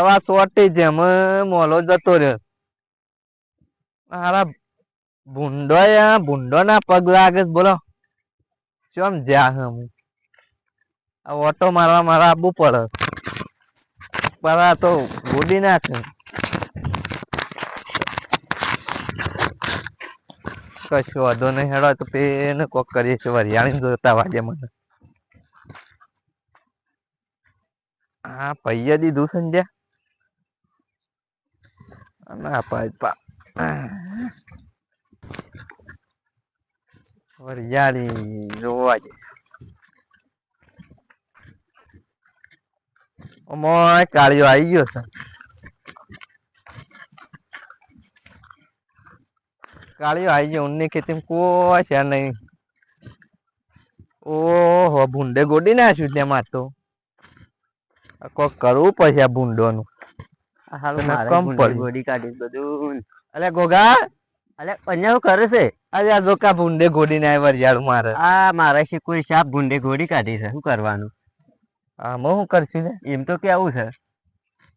દવા સોટી જેમ મોલો જતો રહ્યો. મારા ભૂંડો ભૂંડો ના પગ લાગે બોલો. ચમ જ્યાં હે હું? આ ઓટો મારવા મારા આબુ પડે. પર તો ગોડી નાખે. કશું વાંધો નહીં, હેડો, તો પેને કોક કરીએ છીએ, વરિયાળી જોતા વાગે મને. હા પૈયા દીધું સંજ્યા ના પાય પા વરિયાળી જોવા છે ઓમોય કાળિયો આવી ગયો છે કાળિયો આવી ગયો ઉનની ખેતી કોઈ છે નહીં ઓહો ભૂંડે ગોડી નાખ્યું તેમાં તો આ કોક કરવું પડશે આ ભૂંડોનું કાઢી બધું. અલે ગોગા અલે કરે છે? અરે આ જોકા ભૂંડે ગોડીને આવી વરિયાળ મારે. આ મારા છે કોઈ સાપ ભૂંડે ગોળી કાઢી છે. શું કરવાનું? આમાં શું કરશું ને? એમ તો કેવું છે?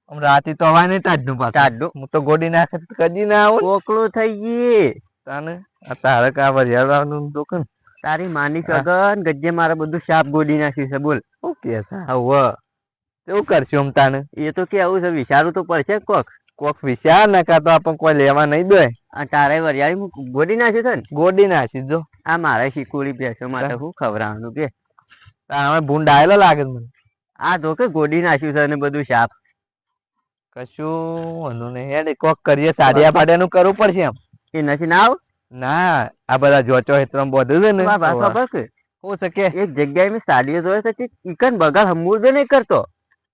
આમ રાતે તો હવા નહીં તાજનું પાછું હું તો ગોડી નાખે કદી ના આવું ઓકળું થઈ ગઈ તાને? આ તારે કા દુકાન? તારી માની હા. સગન ગજ્જે મારે બધું સાપ ગોડી નાખ્યું છે બોલ. ઓકે કે કેવું કરશું આમ તાને એ તો કેવું છે વિચારવું તો પડશે કોક. કોક વિચાર ના કા તો આપણને કોઈ લેવા નહીં દે. આ તારે વરિયાળી હું ગોડી નાખ્યું છે ને? ગોડી નાખી જો. આ મારે શીકુડી બેસો માટે શું ખવડાવવાનું કે. તારે ભૂંડ આવેલો લાગે મને. આ તો કે ગોડી નાખ્યું છે અને બધું સાપ કશું વાંધો નહીં. હેડ કોક કરીએ સાડિયા પાડિયાનું કરવું પડશે એમ એ નથી ના આવ? ના આ બધા જોચો હેતરમ બધું છે ને. આ શકે કે કે એક જગ્યાએ મેં સાડીઓ જોયો છે તે ઈકન બગાડ હમુરદો નહીં કરતો.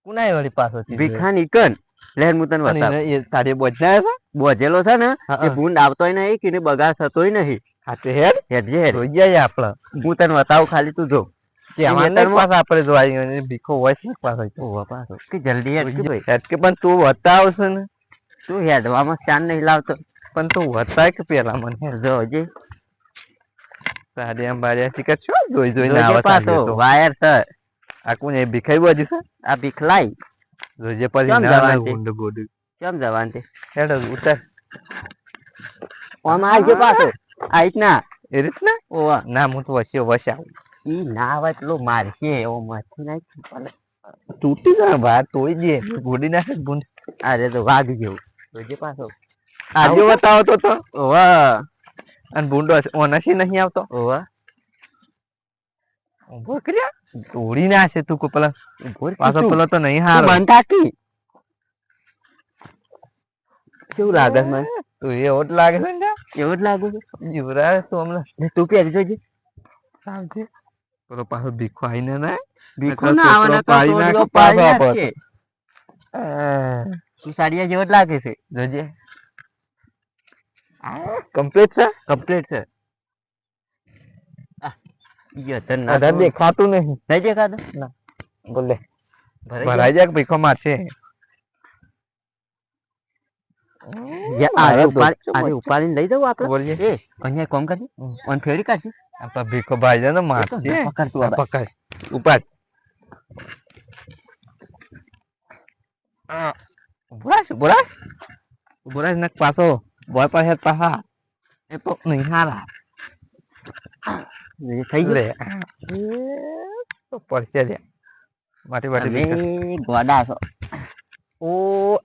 કુનાય વળી પાછો ભીખાન ઈકન લેર હું તને બતાવ એ તારે બોજના છે? બોજેલો છે ને એ. ભૂંડ આવતોય નહીં કે બગાડ થતોય નહીં. હા હેડ. હેડ જે હેડ. જોઈ જાય આપણે. હું તને બતાવું ખાલી તું જો. છે તું બતાવશે ને. તું હેડવામાં ચાન નહીં લાવતો. પણ તું હતા કે પેલા મને? જોજે સાડિયા બાડિયા શીખે શું? જોઈ જોઈને જોજે આવે પાછો. સાડીઓ તો. વાયર છે. આ કોણ એ ભીખાઈ બાજુ છે આ ભીખલાઈ જોજે પછી કેમ ના છે? ગુંડ ગોડ? કેમ જવાન છે હેડ ઉતર. ઓમ આવજે પાછો. આઈક ના એ રીતના? ઓવા. ના હું તો વચ્ચે વસ ઈ ના આવે પેલો મારશે. એવો મથી નાખ તૂટી જાય બહાર તોડી દે. ગોડી નાખે ગુંડ. અરે તો વાઘ જેવું. જોજે પાછો. આજે બતાવો તો તો? ઓવા. અને ભૂંડો ઓનસી નહીં આવતો? ઓવા. ઊભો કર્યા તોડી નાખે તું કો પેલા પાછો પેલો તો નહીં હારો. બંધ થાકી કેવું લાગે મને? તો એ ઓટ લાગે છે ને એવું જ લાગે છે? જીવરાજ તો હમણાં. ને તું પહેરી જોજે? સાવજે પેલો પાછો ભીખો આવીને ના. ભીખો ના આવે નકર પાડી નાખે પાછા. નાખશે. તું સાડિયા જેવો જ લાગે છે. જોજે. કમ્પ્લીટ છે? કમ્પ્લીટ છે. ને ના આધાર દેખાતું નહીં. નહીં દેખાતો? બોલે. ભરાઈ જાય ભીખો મારશે ઉપાડીને લઈ જવું અહીંયા કોમ કરજે અને ફેરી કાઢશે? આપણા ભીખો ભાઈ મારશે. પકડ. ઉપાડ. નક પાછો બોય પાસે પાછા. એ તો નહીં હારા. થઈ ગયું પડશે લે માટી માટી ગોડા છો. ઓ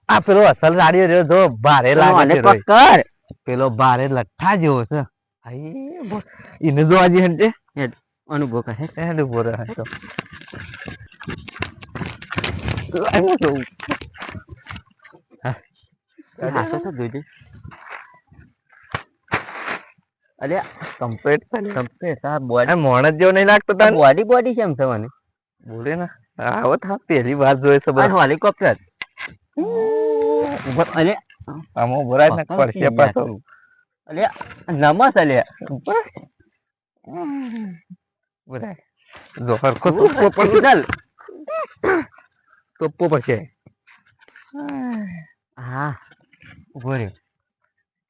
આ પેલો અસલ રાડિયો રહ્યો જો ભારે લાગે આને છે રોય. પકડ પેલો ભારે લઠ્ઠા જેવો છે. આઈ એને જો આજે હંતે અનુભવ કહે હેડ. ઊભો રહે તો. લાય મોટો. હા. હાથો તો જોજે અરે કમ્પ્લીટ થાય કમ્પ્લીટ આ બોડી આ મોણ જ જેવો નહીં લાગતો તને? બોડી બોડી કેમ છે મને. બોલે ને. આવો થા પહેલી વાર જોયે છે બધા. હેલિકોપ્ટર ઊભો અરે આમાં રહે ને કે પાછો. અરે નમસ અલે. ઊભો જો હરખો સોપવો પડશે. ચાલ સોપવો પડશે. હા. ઊભો રે.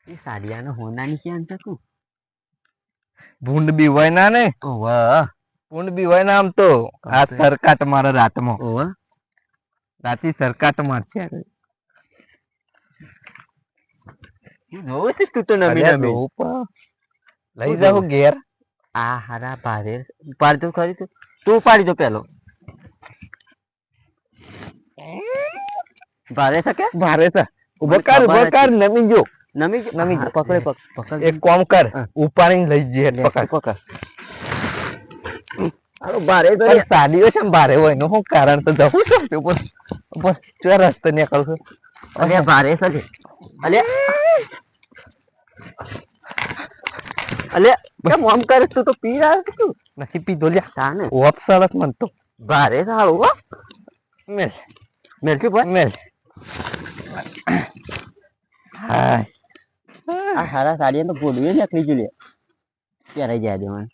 એ સાડિયાનો હોનાની ક્યાં છે તું. ભૂંડ બી હોય ના ને? ભૂંડ બી હોય ના આમ તો? આ સરકાટ મારે રાતમાં. રાતી સરકાર મારશે. તું તો નમી નમી. લઈ જાઉં ઘેર. આ હારા ભારે. ઉપાડ તો ખરી તું. તું પાડી દો પેલો ભારે થાય ભારે છે. ઊભો કર ઊભો કર નમી જો. નમી નમી પકડે પક પકડ. એક કોમ કર ઉપાડી ઉપાડીને લઈ જઈએ પકડ. પકડ. હારો બારે તો સાડીઓ છે બારે હોય નો હું કારણ તો જવું છે તું? પણ બસ ચો રસ્તે નીકળ છું? અરે બારે શકે અલે. અલે કેમ આમ કરે તું તો પી રહ્યો તું. નથી પીધો લ્યા તાને. ઓપ સરસ મન તો. ભારે સારું હો. મેલ. મેલકી ભાઈ. મેલ. હાય. આ સારા સાડી તો ફોડવી નીકળી ગયું લે ત્યારે જાય દે મને?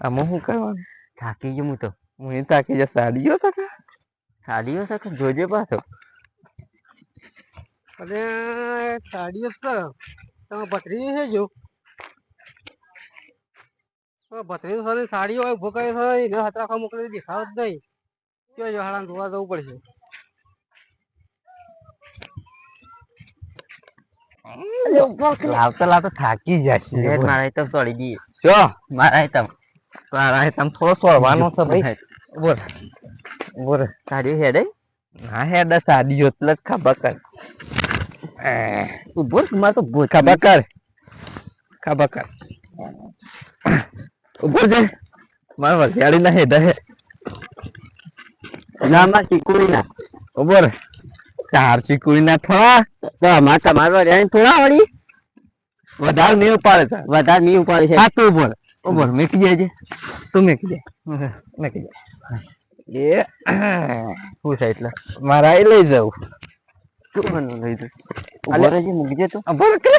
આમાં શું કરવાનું? થાકી ગયો હું તો. હું એ થાકી જાય સાડીઓ તો કે સાડીઓ સાથે જોજે પાછો. અરે સાડીઓ તમે ભત્રીજી છે જો. ભત્રી સારી સાડી હોય ઊભો કરે એને હાથ રાખવા મોકલી દેખાવ જ નહીં. કયો જો હાડા ધોવા જવું પડશે? લાવતા લાવતા થાકી જશે. મારા આઈટમ સોડી દઈએ જો. મારા તો તારા તમ થોડો સોળવાનો છે ભાઈ. બોલ. બોલ. હેડે? ના હેડ સાડીઓ એટલે જ ખબર કર. ઊભો રે, મારે તો ખબર કર. ખબર કર. ઊભો છે મારા વરિયાળી ના હેડ હે. ના માં ચીકુડી ના રે ચાર ચીકુડી ના થવા. તો અમાર તમારો રેણ થોડા વળી. વધારે નહીં ઉપાડે છે વધારે નહીં ઉપાડે છે હા તું બોલ. બોલ. મેકી જાય તું મેકી જાય મેકી જાય એ શું છે એટલે. મારા એ લઈ જાઉં. લઈ જાઉં. ઊભો રહેજે મૂકી દે તું. ઊભો કરે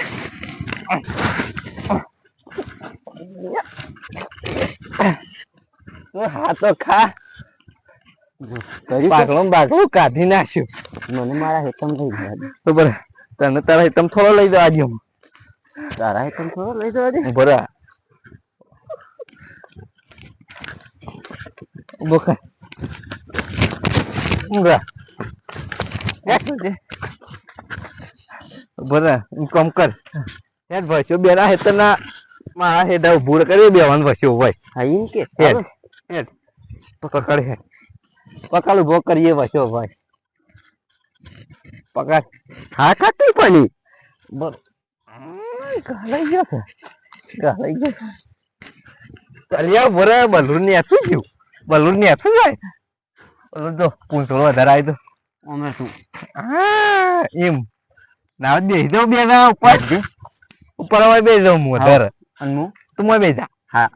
તું હા તો ખા. કરી બાગડું બાગડું કાઢી નાખ્યું મને મારા હેતમ લઈ જવા દે તો બરાબર તને તારા હિતમ થોડો લઈ જવા દઉં તારા હેતમ થોડો લઈ જવા દે બરાબર ઊભો કર ઊંઘા બરાબર એમ કામ કર હેડ ભસ્યો બેના હેતરના મારા હેડા ઉભું કરી બેવાનું ભસ્યો ભાઈ હા એમ કે હેડ હેડ પકડ હેડ પકડ ઊભો કરીએ વસો ભાઈ. પકડ હા ખાતી પડી. ગાલાઈ ગયો છે. ગલાઈ ગયો છે. બરે બલૂન ને આથું ગયું. બલૂન ને આથું જાય. બલૂન તો પૂંછડો વધારે આવી તો અમે શું? આ એમ. ના બેસી દો બે ના ઉપર. ઉપર હવે બેસી જાઉં હું વધારે. તું મોય બેસા જા. હા.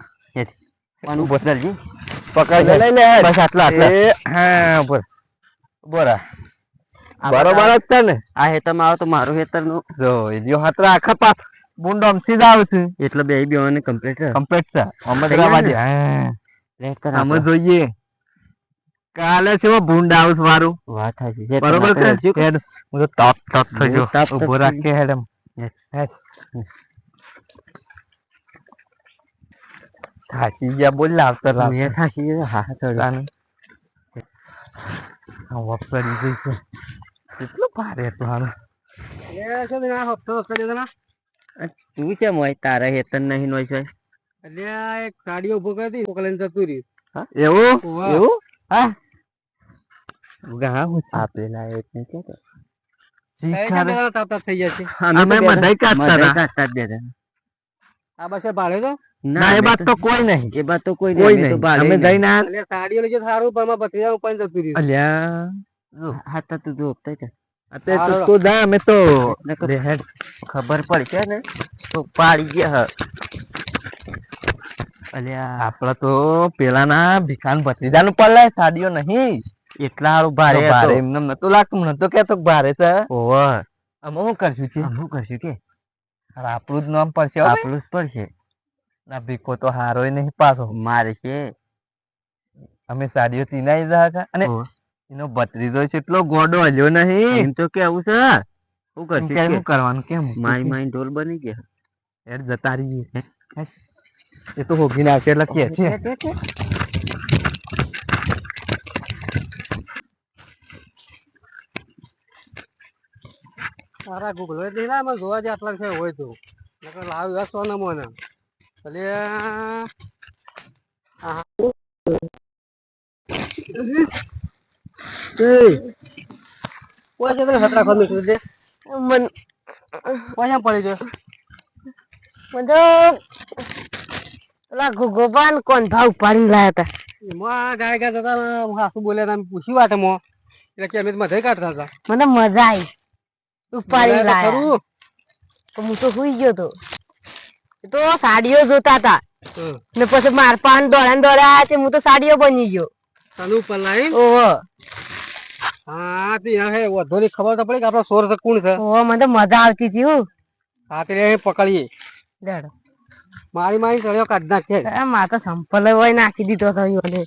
હેઠ પણ પકડ લઈ લે. બસ આટલા આટલા. હા બર બરા બરોબર જ છે ને. આ હેતમ આવે તો મારું હેતરનું જો જો હાથરા આખા પાક બુંડ અમથી જ આવે છે. એટલે બે બે કમ્પ્લીટ કમ્પ્લીટ છે. અમે તૈયાર જરા ને? વાજે હા અમે જોઈએ. કાલે છે ભૂંડ આવું મારું. વાત બરોબર છે? હું તો ટપ ટપ થઈ ગયો. ટપ ટપ ઊભો રાખે હેડ હેડ. થાકી બોલ લાવતા એ થાકી ગયો હા. તાને આ વપસરી ગઈ છે કેટલું ભારે હતું છે ના તું કેમ હોય તારા હેતર નહીં હોય છે એટલે એક સાડીઓ ઊભો કરી હતી મોકલીને જતું રહ્યું એવું. એવું હા ગા હું આપેલા ને કે તો. શીખા રે. તાપ તાપ થઈ જશે અમે તો કાઢતા હતા. આ બસ ભાડે તો ના એ મેં બાત તો કોઈ નહીં એ બાત તો કોઈ કોઈ નહીં નહીં તો ભાડે અમે નહીં. જઈને એટલે સાડીઓ લઈ સારું પણ મારા ભત્રીજા ઉપર જતું રહ્યું અલ્યા હા તો તું જો આપતા જા. અત્યારે તો હાલો. અમે તો નકર દે હેડ. ને તો પાડી ગયા અલ્યા આપડે તો પેલાના ભીખાન ભત્રીજાનું પડલે સાડીઓ નહીં એટલા સારું ભારે ભારે. એમને નતું લાગતું મને તો કેતો ભારે છે ઓવે. અમે શું કરશું છે શું કરશું કે આપણું જ નામ પડશે આપણું જ પડશે ના ભીખો તો હારો નહીં પાછો. મારે કે? અમે સાડીઓ તીનાઈ રહ્યા હતા અને એનો ભત્રીજો છે એટલો ગોડો હલ્યો નહીં. એમ તો કેવું છે? શું કરશે? શું કરવાનું કેમ માઈ માઈ ઢોલ બની ગયા. હેડ જતા રહીએ એ તો હોગી નાખે એટલે કે છે. તારા ગૂગલ એટલે જોવા જાય આટલા હોય તો. નકર લાવ સોના મને. આ કોઈ છે સતરા ખોલ નીકળી દે મન એમ પડી ગયો? મન તો પેલા ગોપાન કોણ ભાવ ઉપાડીને લાયા હતા એમાં ગાય ગાય જતા હાસુ બોલ્યા તા, અમે પૂછ્યું વાટે મો એટલે કે અમે મધે કાઢતા હતા. મને મજા આવી તો લાયા. હું તો સુઈ ગયો તો. તો સાડીઓ જોતા હતા ને પછી માર પાન દોડ્યા દોડ્યા તે હું તો સાડીઓ બની ગયો. તને ઉપર લાવી ઓહો. હા તે હે વધો ની ખબર તો પડી કે આપડો સોર કોણ છે? ઓહો મને તો મજા આવતી હતી હો. હા તે પકડીએ. દેડો. મારી મારી કર્યો કાઢ નાખે એ માર તો સંપલ હોય નાખી દીધો તો ઈઓને.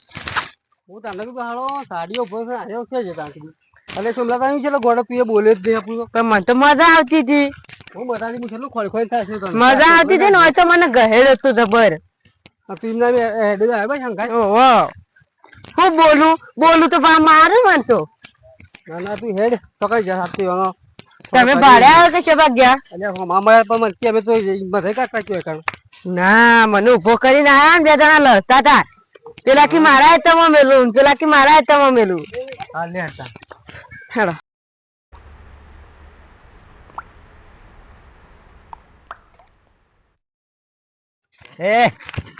હું તને કીધું હાલો સાડીઓ ભર આવ્યો છે જે તાંકી એટલે સુમલા તાંકી ચલો ગોડો પીએ બોલે જ નહીં આપણું પણ મને તો મજા આવતી હતી. હું બધાથી હું છેલ્લું ખોઈ ખોઈ થાય છે મજા આવતી હતી ને હોય તો મને ગહેડ હતું જબર તું એમના હેડે ભાઈ ઓહો. હું બોલું? બોલું તો પણ મારું મન તો. ના ના તું હેડ સકાઈ જા સાચી વાનો તમે ભાડે આવ્યો કે શેબા ગયા એટલે મામા પણ મને કે અમે તો બધે કાઢતા કયો કારણ ના મને ઊભો કરીને આયા ને બે જણા લડતા હતા. પેલા કી મારા હેતમાં મેલું પેલા કી મારા હેતમાં મેલું. હા લે હતા હેડો. એ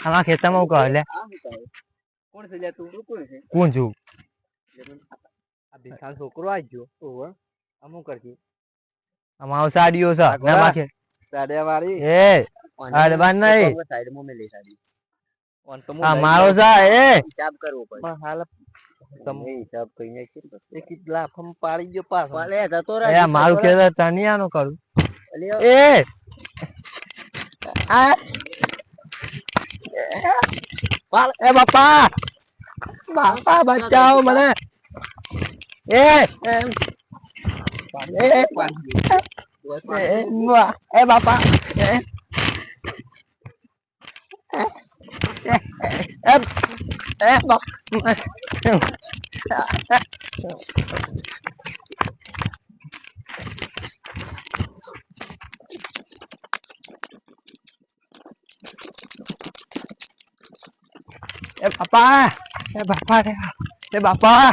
આમાં ખેતરમાં કહે લે. કોણ છે તું? કોણ છે? કોણ છું? આ ભીખાનો છોકરો આવી ગયો. ઓહો અમુક કરતી? અમારો સાડીઓ છે. ના માખે. સાડિયા વાળી એ અડવાન નહીં. સાઈડમાં મેલી સાડી. ઓન તો હા મારો સા એ. હિસાબ કરવો પડે. પણ હાલ તમે હિસાબ કઈને કેટલા ફમ પાડી ગયો પાછો. ભલે જતો એ મારું ખેતર તનિયાનું કરું. એ. આ પાલ- એ બાપા બાપા બચાવો મને એ એમ. એ એ, બા- એ બાપા એ એ એ એ બાપ એ બાપા એ બાપા રે એ બાપા.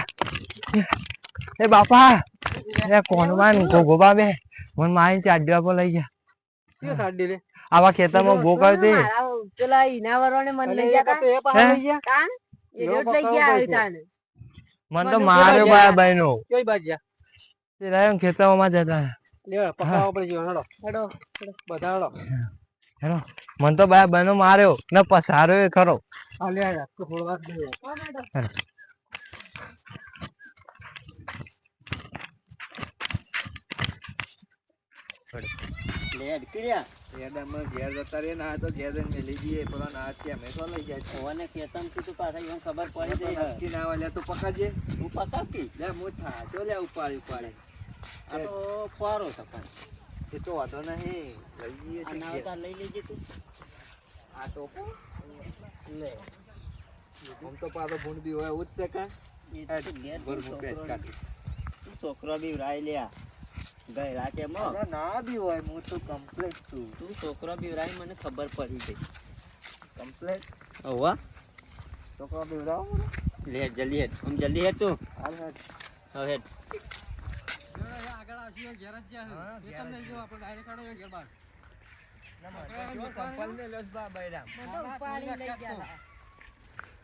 એ બાપા એ કોણવાન ગોગોબા બે મને મારી ચાડ્યા પર લઈ ગયા કયો સાડી લે આવા ખેતરમાં ગો કરતી મારા પેલા ઈનાવરોને મને લઈ ગયા તો લઈ ગયા. તાન એ લઈ ગયા આવી તાન મને તો માર્યો બાય બાઈ નો કઈ બાજુ તે ખેતરમાં જતા. લે પકડાવો પડે જીવન. હેડો હેડો. બધા હેડો હેલો મને તો બાય બનો માર્યો ને પસારો એ ખરો. લેડ કર્યા એડામાં ઘેર જતા રે ના તો ઘેર જઈને મેલી જઈએ પેલો ના કે અમે તો લઈ જાય છે. ઓને ખેતમ તું તું પાછા એમ ખબર પડી જાય ના હોય લે તું પકડજે. પકડતી? લે હું લે ઉપાડી ઉપાડી. આ તો ફોરો છે પણ. એ તો વાંધો નહીં. લઈ જઈએ. લઈ લેજે તું. આ તો લે. આમ તો પાછો ભૂંડ બી હોય છે કા છોકરો બી રાય લ્યા. ગઈ રાતે ના બી હોય હું તો કમ્પ્લેટ છું. તું છોકરો બી રાય મને ખબર પડી ગઈ. કમ્પ્લેટ હોવા. છોકરો બી મને. લે જલ્દી હેડ. આમ જલ્દી હેડ તું. હાલ હેડ. હવે હેડ. આગળ આવશે ઘેર જ હા, જાય ઘેર ખેતર જો આપણે ડાયરેક્ટ કાઢો ઘેર બાર. કંપલ લસ બા બૈરામ. તો ઉપાડીને લઈ ગયા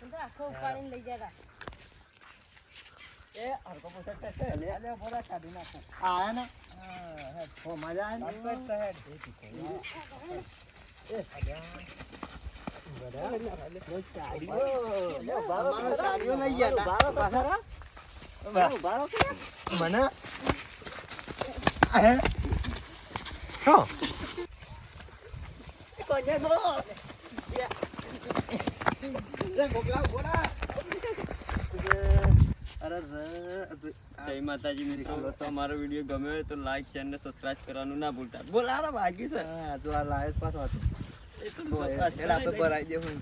તો આખો ઉપાડીને લઈ ગયા હતા. આયા ને? હો મજા આવે સાડીઓ લઈ ગયા હતા. મને અરે જય માતાજી મિત્રો. તો અમારો વીડિયો ગમ્યો તો લાઈક ચેનલ સબસ્ક્રાઇબ કરવાનું ના ભૂલતા. બોલ આ બાકી છે. જો આ લાયક પાછો હતો. એ તો તો આપણે ભરાઈ જવું.